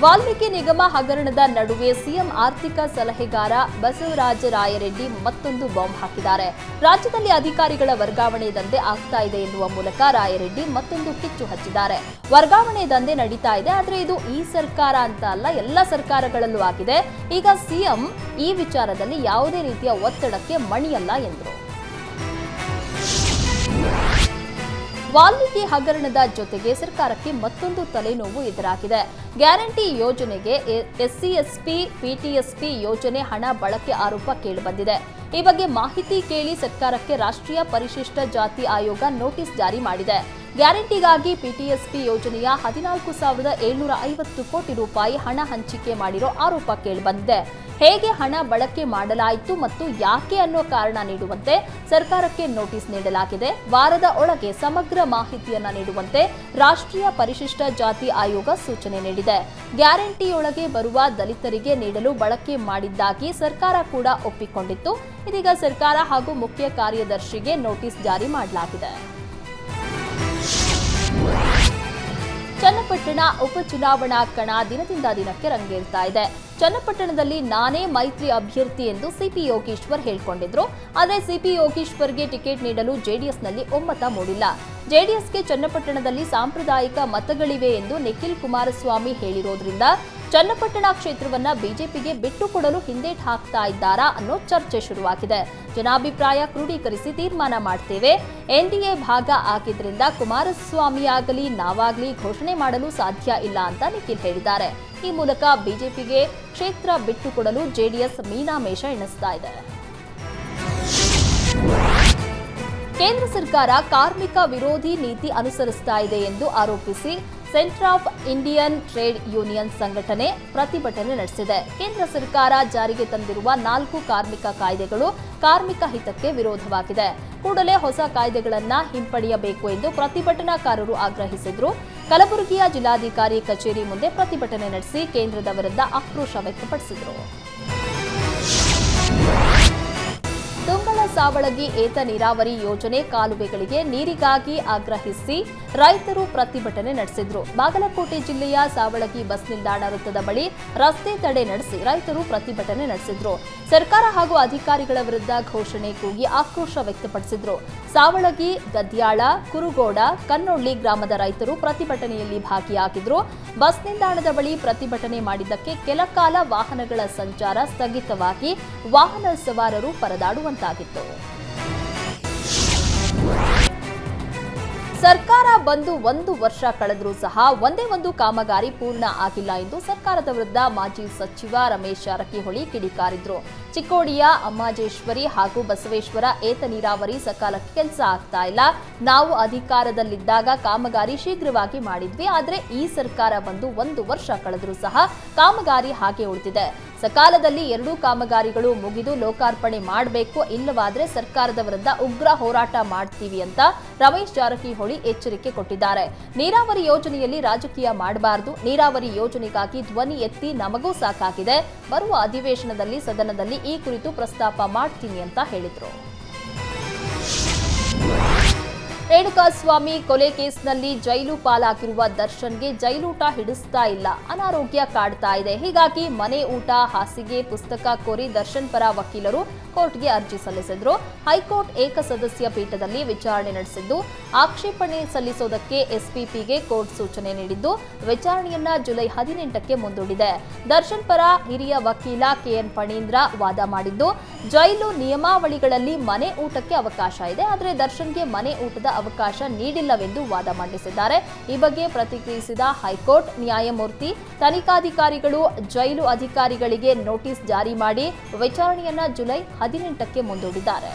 ವಾಲ್ಮೀಕಿ ನಿಗಮ ಹಗರಣದ ನಡುವೆ ಸಿಎಂ ಆರ್ಥಿಕ ಸಲಹೆಗಾರ ಬಸವರಾಜ ರಾಯರೆಡ್ಡಿ ಮತ್ತೊಂದು ಬಾಂಬ್ ಹಾಕಿದ್ದಾರೆ. ರಾಜ್ಯದಲ್ಲಿ ಅಧಿಕಾರಿಗಳ ವರ್ಗಾವಣೆ ದಂಧೆ ಆಗ್ತಾ ಇದೆ ಎನ್ನುವ ಮೂಲಕ ರಾಯರೆಡ್ಡಿ ಮತ್ತೊಂದು ಕಿಚ್ಚು ಹಚ್ಚಿದ್ದಾರೆ. ವರ್ಗಾವಣೆ ದಂಧೆ ನಡೀತಾ ಇದೆ, ಆದರೆ ಇದು ಈ ಸರ್ಕಾರ ಅಂತ ಅಲ್ಲ, ಎಲ್ಲ ಸರ್ಕಾರಗಳಲ್ಲೂ ಆಗಿದೆ. ಈಗ ಸಿಎಂ ಈ ವಿಚಾರದಲ್ಲಿ ಯಾವುದೇ ರೀತಿಯ ಒತ್ತಡಕ್ಕೆ ಮಣಿಯಲ್ಲ ಎಂದರು. ವಾಲ್ಮೀಕಿ ಹಗರಣದ ಜೊತೆಗೆ ಸರ್ಕಾರಕ್ಕೆ ಮತ್ತೊಂದು ತಲೆನೋವು ಎದುರಾಗಿದೆ. ಗ್ಯಾರಂಟಿ ಯೋಜನೆಗೆ ಎಸ್ಸಿ ಎಸ್ಪಿ ಪಿಟಿಎಸ್ಪಿ ಯೋಜನೆ ಹಣ ಬಳಕೆ ಆರೋಪ ಕೇಳಿಬಂದಿದೆ. ಈ ಬಗ್ಗೆ ಮಾಹಿತಿ ಕೇಳಿ ಸರ್ಕಾರಕ್ಕೆ ರಾಷ್ಟ್ರೀಯ ಪರಿಶಿಷ್ಟ ಜಾತಿ ಆಯೋಗ ನೋಟಿಸ್ ಜಾರಿ ಮಾಡಿದೆ. ಗ್ಯಾರಂಟಿಗಾಗಿ ಪಿಟಿಎಸ್ಪಿ ಯೋಜನೆಯ ಹದಿನಾಲ್ಕು ಸಾವಿರದ ಏಳ್ನೂರ ಐವತ್ತು ಕೋಟಿ ರೂಪಾಯಿ ಹಣ ಹಂಚಿಕೆ ಮಾಡಿರೋ ಆರೋಪ ಕೇಳಿಬಂದಿದೆ. ಹೇಗೆ ಹಣ ಬಳಕೆ ಮಾಡಲಾಯಿತು ಮತ್ತು ಯಾಕೆ ಅನ್ನೋ ಕಾರಣ ನೀಡುವಂತೆ ಸರ್ಕಾರಕ್ಕೆ ನೋಟಿಸ್ ನೀಡಲಾಗಿದೆ. ವಾರದ ಒಳಗೆ ಸಮಗ್ರ ಮಾಹಿತಿಯನ್ನ ನೀಡುವಂತೆ ರಾಷ್ಟ್ರೀಯ ಪರಿಶಿಷ್ಟ ಜಾತಿ ಆಯೋಗ ಸೂಚನೆ ನೀಡಿದೆ. ಗ್ಯಾರಂಟಿಯೊಳಗೆ ಬರುವ ದಲಿತರಿಗೆ ನೀಡಲು ಬಳಕೆ ಮಾಡಿದ್ದಾಗಿ ಸರ್ಕಾರ ಕೂಡ ಒಪ್ಪಿಕೊಂಡಿತ್ತು. ಇದೀಗ ಸರ್ಕಾರ ಹಾಗೂ ಮುಖ್ಯ ಕಾರ್ಯದರ್ಶಿಗೆ ನೋಟಿಸ್ ಜಾರಿ ಮಾಡಲಾಗಿದೆ. ಚನ್ನಪಟ್ಟಣ ಉಪಚುನಾವಣಾ ಕಣ ದಿನದಿಂದ ದಿನಕ್ಕೆ ರಂಗೇರ್ತಾ ಇದೆ. ಚನ್ನಪಟ್ಟಣದಲ್ಲಿ ನಾನೇ ಮೈತ್ರಿ ಅಭ್ಯರ್ಥಿ ಎಂದು ಸಿಪಿ ಯೋಗೀಶ್ವರ್ ಹೇಳಿಕೊಂಡಿದ್ರು. ಆದರೆ ಸಿಪಿ ಯೋಗೀಶ್ವರ್ಗೆ ಟಿಕೆಟ್ ನೀಡಲು ಜೆಡಿಎಸ್ನಲ್ಲಿ ಒಮ್ಮತ ಮೂಡಿಲ್ಲ. ಜೆಡಿಎಸ್ಗೆ ಚನ್ನಪಟ್ಟಣದಲ್ಲಿ ಸಾಂಪ್ರದಾಯಿಕ ಮತಗಳಿವೆ ಎಂದು ನಿಖಿಲ್ ಕುಮಾರಸ್ವಾಮಿ ಹೇಳಿರೋದ್ರಿಂದ ಚನ್ನಪಟ್ಟಣ ಕ್ಷೇತ್ರವನ್ನ ಬಿಜೆಪಿಗೆ ಬಿಟ್ಟುಕೊಡಲು ಹಿಂದೇಟ್ ಹಾಕ್ತಾ ಇದ್ದಾರಾ ಅನ್ನೋ ಚರ್ಚೆ ಶುರುವಾಗಿದೆ. ಜನಾಭಿಪ್ರಾಯ ಕ್ರೋಢೀಕರಿಸಿ ತೀರ್ಮಾನ ಮಾಡ್ತೇವೆ. ಎನ್ಡಿಎ ಭಾಗ ಆಗಿದ್ರಿಂದ ಕುಮಾರಸ್ವಾಮಿ ಆಗಲಿ, ನಾವಾಗ್ಲಿ ಘೋಷಣೆ ಮಾಡಲು ಸಾಧ್ಯ ಇಲ್ಲ ಅಂತ ನಿಖಿಲ್ ಹೇಳಿದ್ದಾರೆ. ಈ ಮೂಲಕ ಬಿಜೆಪಿಗೆ ಕ್ಷೇತ್ರ ಬಿಟ್ಟುಕೊಡಲು ಜೆಡಿಎಸ್ ಮೀನಾಮೇಷ ಎಣಿಸ್ತಾ ಇದೆ. ಕೇಂದ್ರ ಸರ್ಕಾರ ಕಾರ್ಮಿಕ ವಿರೋಧಿ ನೀತಿ ಅನುಸರಿಸ್ತಾ ಇದೆ ಎಂದು ಆರೋಪಿಸಿ Centre of Indian trade union ಸಂಘಟನೆ ಪ್ರತಿಭಟನೆ ನಡೆಸಿದೆ. ಕೇಂದ್ರ ಸರ್ಕಾರ ಜಾರಿಗೆ ತಂದಿರುವ ನಾಲ್ಕು ಕಾರ್ಮಿಕ ಕಾಯ್ದೆಗಳು ಕಾರ್ಮಿಕ ಹಿತಕ್ಕೆ ವಿರೋಧವಾಗಿದೆ. ಕೂಡಲೇ ಹೊಸ ಕಾಯ್ದೆಗಳನ್ನ ಹಿಂಪಡೆಯಬೇಕು ಎಂದು ಪ್ರತಿಭಟನಾಕಾರರು ಆಗ್ರಹಿಸಿದ್ರು. ಕಲಬುರಗಿಯ ಜಿಲ್ಲಾಧಿಕಾರಿ ಕಚೇರಿ ಮುಂದೆ ಪ್ರತಿಭಟನೆ ನಡೆಸಿ ಕೇಂದ್ರದ ವಿರುದ್ಧ ಆಕ್ರೋಶ ವ್ಯಕ್ತಪಡಿಸಿದರು. ಸಾವಳಗಿ ಏತ ನೀರಾವರಿ ಯೋಜನೆ ಕಾಲುವೆಗಳಿಗೆ ನೀರಿಗಾಗಿ ಆಗ್ರಹಿಸಿ ರೈತರು ಪ್ರತಿಭಟನೆ ನಡೆಸಿದ್ರು. ಬಾಗಲಕೋಟೆ ಜಿಲ್ಲೆಯ ಸಾವಳಗಿ ಬಸ್ ನಿಲ್ದಾಣ ವೃತ್ತದ ಬಳಿ ರಸ್ತೆ ತಡೆ ನಡೆಸಿ ರೈತರು ಪ್ರತಿಭಟನೆ ನಡೆಸಿದ್ರು. ಸರ್ಕಾರ ಹಾಗೂ ಅಧಿಕಾರಿಗಳ ವಿರುದ್ಧ ಘೋಷಣೆ ಕೂಗಿ ಆಕ್ರೋಶ ವ್ಯಕ್ತಪಡಿಸಿದ್ರು. ಸಾವಳಗಿ, ಗದ್ಯಾಳ, ಕುರುಗೋಡ, ಕನ್ನೊಳ್ಳಿ ಗ್ರಾಮದ ರೈತರು ಪ್ರತಿಭಟನೆಯಲ್ಲಿ ಭಾಗಿಯಾಗಿದ್ರು. ಬಸ್ ನಿಲ್ದಾಣದ ಬಳಿ ಪ್ರತಿಭಟನೆ ಮಾಡಿದ್ದಕ್ಕೆ ಕೆಲ ಕಾಲ ವಾಹನಗಳ ಸಂಚಾರ ಸ್ಥಗಿತವಾಗಿ ವಾಹನ ಸವಾರರು ಪರದಾಡುವಂತಾಗಿತ್ತು. ಸರ್ಕಾರ ಬಂದು ಒಂದು ವರ್ಷ ಕಳೆದರೂ ಸಹ ಒಂದೇ ಒಂದು ಕಾಮಗಾರಿ ಪೂರ್ಣ ಆಗಿಲ್ಲ ಎಂದು ಸರ್ಕಾರದ ವಿರುದ್ಧ ಮಾಜಿ ಸಚಿವ ರಮೇಶ್ ಜಾರಕಿಹೊಳಿ ಕಿಡಿಕಾರಿದ್ರು. ಚಿಕ್ಕೋಡಿಯ ಅಮ್ಮಾಜೇಶ್ವರಿ ಹಾಗೂ ಬಸವೇಶ್ವರ ಏತ ನೀರಾವರಿ ಸಕಾಲಕ್ಕೆ ಕೆಲಸ ಆಗ್ತಾ ಇಲ್ಲ. ನಾವು ಅಧಿಕಾರದಲ್ಲಿದ್ದಾಗ ಕಾಮಗಾರಿ ಶೀಘ್ರವಾಗಿ ಮಾಡಿದ್ವಿ, ಆದರೆ ಈ ಸರ್ಕಾರ ಬಂದು ಒಂದು ವರ್ಷ ಕಳೆದರೂ ಸಹ ಕಾಮಗಾರಿ ಹಾಗೆ ಉಳಿದಿದೆ. ಸಕಾಲದಲ್ಲಿ ಎರಡೂ ಕಾಮಗಾರಿಗಳು ಮುಗಿದು ಲೋಕಾರ್ಪಣೆ ಮಾಡಬೇಕು, ಇಲ್ಲವಾದರೆ ಸರ್ಕಾರದ ವಿರುದ್ಧ ಉಗ್ರ ಹೋರಾಟ ಮಾಡ್ತೀವಿ ಅಂತ ರಮೇಶ್ ಜಾರಕಿಹೊಳಿ ಎಚ್ಚರಿಕೆ ಕೊಟ್ಟಿದ್ದಾರೆ. ನೀರಾವರಿ ಯೋಜನೆಯಲ್ಲಿ ರಾಜಕೀಯ ಮಾಡಬಾರದು, ನೀರಾವರಿ ಯೋಜನೆಗಾಗಿ ಧ್ವನಿ ಎತ್ತಿ ನಮಗೂ ಸಾಕಾಗಿದೆ. ಬರುವ ಅಧಿವೇಶನದಲ್ಲಿ, ಸದನದಲ್ಲಿ ಈ ಕುರಿತು ಪ್ರಸ್ತಾಪ ಮಾಡ್ತೀನಿ ಅಂತ ಹೇಳಿದ್ರು. ರೇಣುಕಾಸ್ವಾಮಿ ಕೊಲೆ ಕೇಸ್ನಲ್ಲಿ ಜೈಲು ಪಾಲಾಗಿರುವ ದರ್ಶನ್ಗೆ ಜೈಲೂಟ ಹಿಡಿಸ್ತಾ ಇಲ್ಲ. ಅನಾರೋಗ್ಯ ಕಾಡ್ತಾ ಇದೆ. ಹೀಗಾಗಿ ಮನೆ ಊಟ, ಹಾಸಿಗೆ, ಪುಸ್ತಕ ಕೋರಿ ದರ್ಶನ್ ಪರ ವಕೀಲರು ಕೋರ್ಟ್ಗೆ ಅರ್ಜಿ ಸಲ್ಲಿಸಿದ್ರು. ಹೈಕೋರ್ಟ್ ಏಕಸದಸ್ಯ ಪೀಠದಲ್ಲಿ ವಿಚಾರಣೆ ನಡೆಸಿದ್ದು, ಆಕ್ಷೇಪಣೆ ಸಲ್ಲಿಸೋದಕ್ಕೆ ಎಸ್ಪಿಪಿಗೆ ಕೋರ್ಟ್ ಸೂಚನೆ ನೀಡಿದ್ದು, ವಿಚಾರಣೆಯನ್ನ ಜುಲೈ ಹದಿನೆಂಟಕ್ಕೆ ಮುಂದೂಡಿದೆ. ದರ್ಶನ್ ಪರ ಹಿರಿಯ ವಕೀಲ ಕೆಎನ್ ಫಣೀಂದ್ರ ವಾದ ಮಾಡಿದ್ದು, ಜೈಲು ನಿಯಮಾವಳಿಗಳಲ್ಲಿ ಮನೆ ಊಟಕ್ಕೆ ಅವಕಾಶ ಇದೆ. ಆದರೆ ದರ್ಶನ್ಗೆ ಮನೆ ಊಟದ ಅವಕಾಶ ನೀಡಿಲ್ಲವೆಂದು ವಾದ ಮಂಡಿಸಿದ್ದಾರೆ. ಈ ಬಗ್ಗೆ ಪ್ರತಿಕ್ರಿಯಿಸಿದ ಹೈಕೋರ್ಟ್, ನ್ಯಾಯಮೂರ್ತಿ, ತನಿಖಾಧಿಕಾರಿಗಳು ಜೈಲು ಅಧಿಕಾರಿಗಳಿಗೆ ನೋಟಿಸ್ ಜಾರಿ ಮಾಡಿ ವಿಚಾರಣೆಯನ್ನು ಜುಲೈ ಹದಿನೆಂಟಕ್ಕೆ ಮುಂದೂಡಿದ್ದಾರೆ.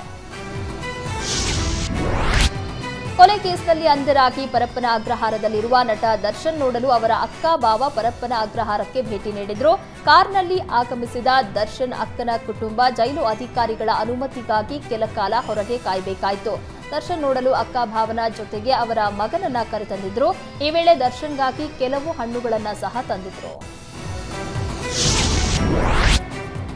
ಕೊಲೆ ಕೇಸ್ನಲ್ಲಿ ಅಂಧರಾಗಿ ಪರಪ್ಪನ ಅಗ್ರಹಾರದಲ್ಲಿರುವ ನಟ ದರ್ಶನ್ ನೋಡಲು ಅವರ ಅಕ್ಕ ಬಾವ ಪರಪ್ಪನ ಅಗ್ರಹಾರಕ್ಕೆ ಭೇಟಿ ನೀಡಿದ್ರು. ಕಾರ್ನಲ್ಲಿ ಆಗಮಿಸಿದ ದರ್ಶನ್ ಅಕ್ಕನ ಕುಟುಂಬ ಜೈಲು ಅಧಿಕಾರಿಗಳ ಅನುಮತಿಗಾಗಿ ಕೆಲ ಕಾಲ ಹೊರಗೆ ಕಾಯಬೇಕಾಯಿತು. ದರ್ಶನ್ ನೋಡಲು ಅಕ್ಕ ಭಾವನ ಜೊತೆಗೆ ಅವರ ಮಗನನ್ನ ಕರೆತಂದಿದ್ರು. ಈ ವೇಳೆ ದರ್ಶನ್ಗಾಗಿ ಕೆಲವು ಹಣ್ಣುಗಳನ್ನ ಸಹ ತಂದಿದ್ರು.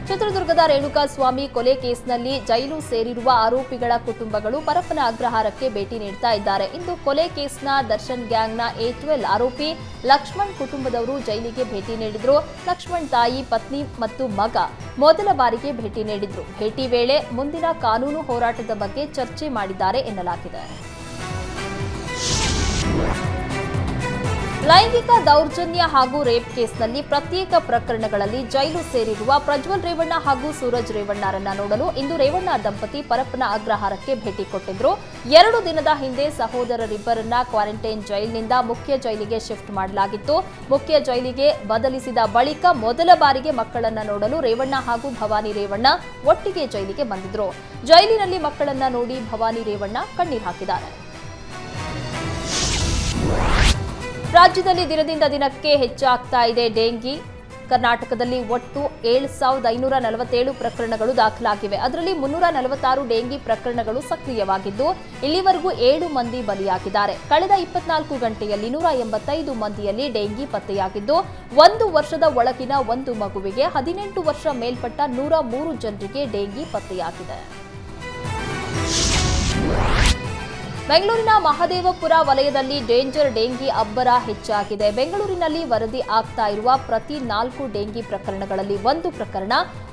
ಚಿತ್ರದುರ್ಗದ ರೇಣುಕಾಸ್ವಾಮಿ ಕೊಲೆ ಕೇಸ್ನಲ್ಲಿ ಜೈಲು ಸೇರಿರುವ ಆರೋಪಿಗಳ ಕುಟುಂಬಗಳು ಪರಪ್ಪನ ಅಗ್ರಹಾರಕ್ಕೆ ಭೇಟಿ ನೀಡ್ತಾ ಇದ್ದಾರೆ. ಇಂದು ಕೊಲೆ ಕೇಸ್ನ ದರ್ಶನ್ ಗ್ಯಾಂಗ್ನ ಎ ಟ್ವೆಲ್ ಆರೋಪಿ ಲಕ್ಷ್ಮಣ್ ಕುಟುಂಬದವರು ಜೈಲಿಗೆ ಭೇಟಿ ನೀಡಿದ್ರು. ಲಕ್ಷ್ಮಣ್ ತಾಯಿ, ಪತ್ನಿ ಮತ್ತು ಮಗ ಮೊದಲ ಬಾರಿಗೆ ಭೇಟಿ ನೀಡಿದ್ರು. ಭೇಟಿ ವೇಳೆ ಮುಂದಿನ ಕಾನೂನು ಹೋರಾಟದ ಬಗ್ಗೆ ಚರ್ಚೆ ಮಾಡಿದ್ದಾರೆ ಎನ್ನಲಾಗಿದೆ. ಲೈಂಗಿಕ ದೌರ್ಜನ್ಯ ಹಾಗೂ ರೇಪ್ ಕೇಸ್ನಲ್ಲಿ ಪ್ರತ್ಯೇಕ ಪ್ರಕರಣಗಳಲ್ಲಿ ಜೈಲು ಸೇರಿರುವ ಪ್ರಜ್ವಲ್ ರೇವಣ್ಣ ಹಾಗೂ ಸೂರಜ್ ರೇವಣ್ಣರನ್ನ ನೋಡಲು ಇಂದು ರೇವಣ್ಣ ದಂಪತಿ ಪರಪ್ಪನ ಅಗ್ರಹಾರಕ್ಕೆ ಭೇಟಿ ಕೊಟ್ಟಿದ್ರು. ಎರಡು ದಿನದ ಹಿಂದೆ ಸಹೋದರರಿಬ್ಬರನ್ನ ಕ್ವಾರಂಟೈನ್ ಜೈಲಿನಿಂದ ಮುಖ್ಯ ಜೈಲಿಗೆ ಶಿಫ್ಟ್ ಮಾಡಲಾಗಿತ್ತು. ಮುಖ್ಯ ಜೈಲಿಗೆ ಬದಲಿಸಿದ ಬಳಿಕ ಮೊದಲ ಬಾರಿಗೆ ಮಕ್ಕಳನ್ನ ನೋಡಲು ರೇವಣ್ಣ ಹಾಗೂ ಭವಾನಿ ರೇವಣ್ಣ ಒಟ್ಟಿಗೆ ಜೈಲಿಗೆ ಬಂದಿದ್ರು. ಜೈಲಿನಲ್ಲಿ ಮಕ್ಕಳನ್ನ ನೋಡಿ ಭವಾನಿ ರೇವಣ್ಣ ಕಣ್ಣೀರು ಹಾಕಿದ್ದಾರೆ. ರಾಜ್ಯದಲ್ಲಿ ದಿನದಿಂದ ದಿನಕ್ಕೆ ಹೆಚ್ಚಾಗ್ತಾ ಇದೆ ಡೆಂಗಿ ಕರ್ನಾಟಕದಲ್ಲಿ ಒಟ್ಟು ಏಳು ಸಾವಿರದ ಐನೂರ ನಲವತ್ತೇಳು ಪ್ರಕರಣಗಳು ದಾಖಲಾಗಿವೆ. ಅದರಲ್ಲಿ ಮುನ್ನೂರ ನಲವತ್ತಾರು ಡೆಂಗಿ ಪ್ರಕರಣಗಳು ಸಕ್ರಿಯವಾಗಿದ್ದು, ಇಲ್ಲಿವರೆಗೂ ಏಳು ಮಂದಿ ಬಲಿಯಾಗಿದ್ದಾರೆ. ಕಳೆದ ಇಪ್ಪತ್ನಾಲ್ಕು ಗಂಟೆಯಲ್ಲಿ ನೂರ ಎಂಬತ್ತೈದು ಮಂದಿಯಲ್ಲಿ ಡೆಂಗಿ ಪತ್ತೆಯಾಗಿದ್ದು, ಒಂದು ವರ್ಷದ ಒಳಗಿನ ಒಂದು ಮಗುವಿಗೆ ಹದಿನೆಂಟು ವರ್ಷ ಮೇಲ್ಪಟ್ಟ ನೂರ ಮೂರು ಜನರಿಗೆ ಡೆಂಗಿ ಪತ್ತೆಯಾಗಿದೆ. ಬೆಂಗಳೂರಿನ ಮಹದೇವಪುರ ವಲಯದಲ್ಲಿ ಡೇಂಜರ್ ಡೆಂಗಿ ಅಬ್ಬರ ಹೆಚ್ಚಾಗಿದೆ. ಬೆಂಗಳೂರಿನಲ್ಲಿ ವರದಿ ಆಗ್ತಾ ಇರುವ ಪ್ರತಿ ನಾಲ್ಕು ಡೆಂಗಿ ಪ್ರಕರಣಗಳಲ್ಲಿ ಒಂದು ಪ್ರಕರಣ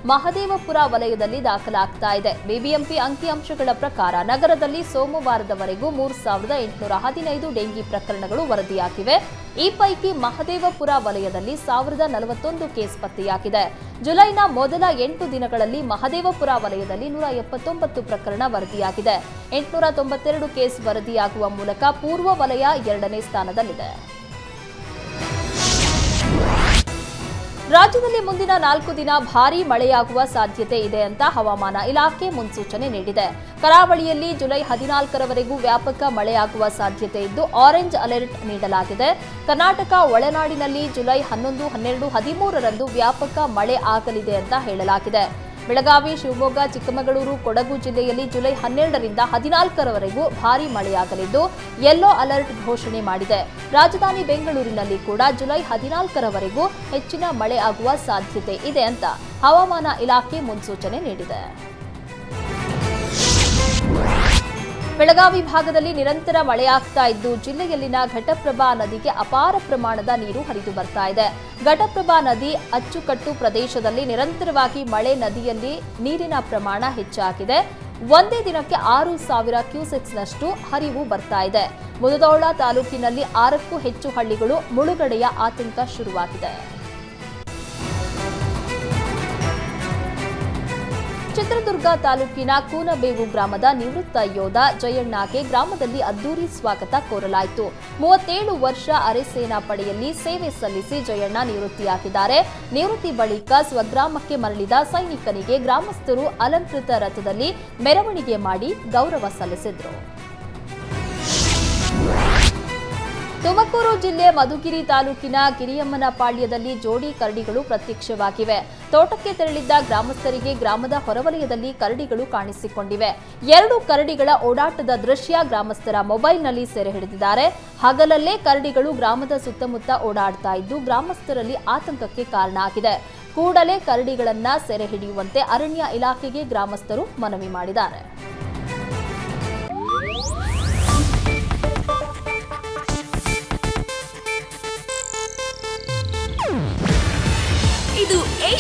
ಮಹದೇವಪುರ ವಲಯದಲ್ಲಿ ದಾಖಲಾಗ್ತಾ ಇದೆ. ಬಿಬಿಎಂಪಿ ಅಂಕಿಅಂಶಗಳ ಪ್ರಕಾರ ನಗರದಲ್ಲಿ ಸೋಮವಾರದವರೆಗೂ ಮೂರು ಸಾವಿರದ ಎಂಟುನೂರ ಹದಿನೈದು ಡೆಂಗಿ ಪ್ರಕರಣಗಳು ವರದಿಯಾಗಿವೆ. ಈ ಪೈಕಿ ಮಹದೇವಪುರ ವಲಯದಲ್ಲಿ ಸಾವಿರದ ನಲವತ್ತೊಂದು ಕೇಸ್ ಪತ್ತೆಯಾಗಿದೆ. ಜುಲೈನ ಮೊದಲ ಎಂಟು ದಿನಗಳಲ್ಲಿ ಮಹದೇವಪುರ ವಲಯದಲ್ಲಿ ನೂರ ಎಪ್ಪತ್ತೊಂಬತ್ತು ಪ್ರಕರಣ ವರದಿಯಾಗಿದೆ. ಎಂಟುನೂರ ತೊಂಬತ್ತೆರಡು ಕೇಸ್ ವರದಿಯಾಗುವ ಮೂಲಕ ಪೂರ್ವ ವಲಯ ಎರಡನೇ ಸ್ಥಾನದಲ್ಲಿದೆ. ರಾಜ್ಯದಲ್ಲಿ ಮುಂದಿನ ನಾಲ್ಕು ದಿನ ಭಾರೀ ಮಳೆಯಾಗುವ ಸಾಧ್ಯತೆ ಇದೆ ಅಂತ ಹವಾಮಾನ ಇಲಾಖೆ ಮುನ್ಸೂಚನೆ ನೀಡಿದೆ. ಕರಾವಳಿಯಲ್ಲಿ ಜುಲೈ ಹದಿನಾಲ್ಕರವರೆಗೂ ವ್ಯಾಪಕ ಮಳೆಯಾಗುವ ಸಾಧ್ಯತೆ ಇದ್ದು, ಆರೆಂಜ್ ಅಲರ್ಟ್ ನೀಡಲಾಗಿದೆ. ಕರ್ನಾಟಕ, ಒಳನಾಡಿನಲ್ಲಿ ಜುಲೈ ಹನ್ನೊಂದು, ಹನ್ನೆರಡು, ಹದಿಮೂರರಂದು ವ್ಯಾಪಕ ಮಳೆ ಆಗಲಿದೆ ಅಂತ ಹೇಳಲಾಗಿದೆ. ಬೆಳಗಾವಿ, ಶಿವಮೊಗ್ಗ, ಚಿಕ್ಕಮಗಳೂರು, ಕೊಡಗು ಜಿಲ್ಲೆಯಲ್ಲಿ ಜುಲೈ ಹನ್ನೆರಡರಿಂದ ಹದಿನಾಲ್ಕರವರೆಗೂ ಭಾರೀ ಮಳೆಯಾಗಲಿದ್ದು, ಯೆಲ್ಲೋ ಅಲರ್ಟ್ ಘೋಷಣೆ ಮಾಡಿದೆ. ರಾಜಧಾನಿ ಬೆಂಗಳೂರಿನಲ್ಲಿ ಕೂಡ ಜುಲೈ ಹದಿನಾಲ್ಕರವರೆಗೂ ಹೆಚ್ಚಿನ ಮಳೆ ಆಗುವ ಸಾಧ್ಯತೆ ಇದೆ ಅಂತ ಹವಾಮಾನ ಇಲಾಖೆ ಮುನ್ಸೂಚನೆ ನೀಡಿದೆ. ಬೆಳಗಾವಿ ಭಾಗದಲ್ಲಿ ನಿರಂತರ ಮಳೆಯಾಗ್ತಾ ಇದ್ದು, ಜಿಲ್ಲೆಯಲ್ಲಿನ ಘಟಪ್ರಭಾ ನದಿಗೆ ಅಪಾರ ಪ್ರಮಾಣದ ನೀರು ಹರಿದು ಬರ್ತಾ ಇದೆ. ಘಟಪ್ರಭಾ ನದಿ ಅಚ್ಚುಕಟ್ಟು ಪ್ರದೇಶದಲ್ಲಿ ನಿರಂತರವಾಗಿ ಮಳೆ ನದಿಯಲ್ಲಿ ನೀರಿನ ಪ್ರಮಾಣ ಹೆಚ್ಚಾಗಿದೆ. ಒಂದೇ ದಿನಕ್ಕೆ ಆರು ಸಾವಿರ ಕ್ಯೂಸೆಕ್ಸ್ನಷ್ಟು ಹರಿವು ಬರ್ತಾ ಇದೆ. ಮುದದೋಳ ತಾಲೂಕಿನಲ್ಲಿ ಆರಕ್ಕೂ ಹೆಚ್ಚು ಹಳ್ಳಿಗಳು ಮುಳುಗಡೆಯ ಆತಂಕ ಶುರುವಾಗಿದೆ. ಚಿತ್ರದುರ್ಗ ತಾಲೂಕಿನ ಕೂನಬೇವು ಗ್ರಾಮದ ನಿವೃತ್ತ ಯೋಧ ಜಯಣ್ಣಗೆ ಗ್ರಾಮದಲ್ಲಿ ಅದ್ದೂರಿ ಸ್ವಾಗತ ಕೋರಲಾಯಿತು. ಮೂವತ್ತೇಳು ವರ್ಷ ಅರೆಸೇನಾ ಪಡೆಯಲ್ಲಿ ಸೇವೆ ಸಲ್ಲಿಸಿ ಜಯಣ್ಣ ನಿವೃತ್ತಿಯಾಗಿದ್ದಾರೆ. ನಿವೃತ್ತಿ ಬಳಿಕ ಸ್ವಗ್ರಾಮಕ್ಕೆ ಮರಳಿದ ಸೈನಿಕನಿಗೆ ಗ್ರಾಮಸ್ಥರು ಅಲಂಕೃತ ರಥದಲ್ಲಿ ಮೆರವಣಿಗೆ ಮಾಡಿ ಗೌರವ ಸಲ್ಲಿಸಿದರು. ತುಮಕೂರು ಜಿಲ್ಲೆ ಮಧುಗಿರಿ ತಾಲೂಕಿನ ಗಿರಿಯಮ್ಮನ ಪಾಳ್ಯದಲ್ಲಿ ಜೋಡಿ ಕರಡಿಗಳು ಪ್ರತ್ಯಕ್ಷವಾಗಿವೆ. ತೋಟಕ್ಕೆ ತೆರಳಿದ್ದ ಗ್ರಾಮಸ್ಥರಿಗೆ ಗ್ರಾಮದ ಹೊರವಲಯದಲ್ಲಿ ಕರಡಿಗಳು ಕಾಣಿಸಿಕೊಂಡಿವೆ. ಎರಡು ಕರಡಿಗಳ ಓಡಾಟದ ದೃಶ್ಯ ಗ್ರಾಮಸ್ಥರ ಮೊಬೈಲ್ನಲ್ಲಿ ಸೆರೆ ಹಿಡಿದಿದ್ದಾರೆ. ಹಗಲಲ್ಲೇ ಕರಡಿಗಳು ಗ್ರಾಮದ ಸುತ್ತಮುತ್ತ ಓಡಾಡ್ತಾ ಇದ್ದು ಗ್ರಾಮಸ್ಥರಲ್ಲಿ ಆತಂಕಕ್ಕೆ ಕಾರಣ ಆಗಿದೆ. ಕೂಡಲೇ ಕರಡಿಗಳನ್ನ ಸೆರೆ ಹಿಡಿಯುವಂತೆ ಅರಣ್ಯ ಇಲಾಖೆಗೆ ಗ್ರಾಮಸ್ಥರು ಮನವಿ ಮಾಡಿದ್ದಾರೆ.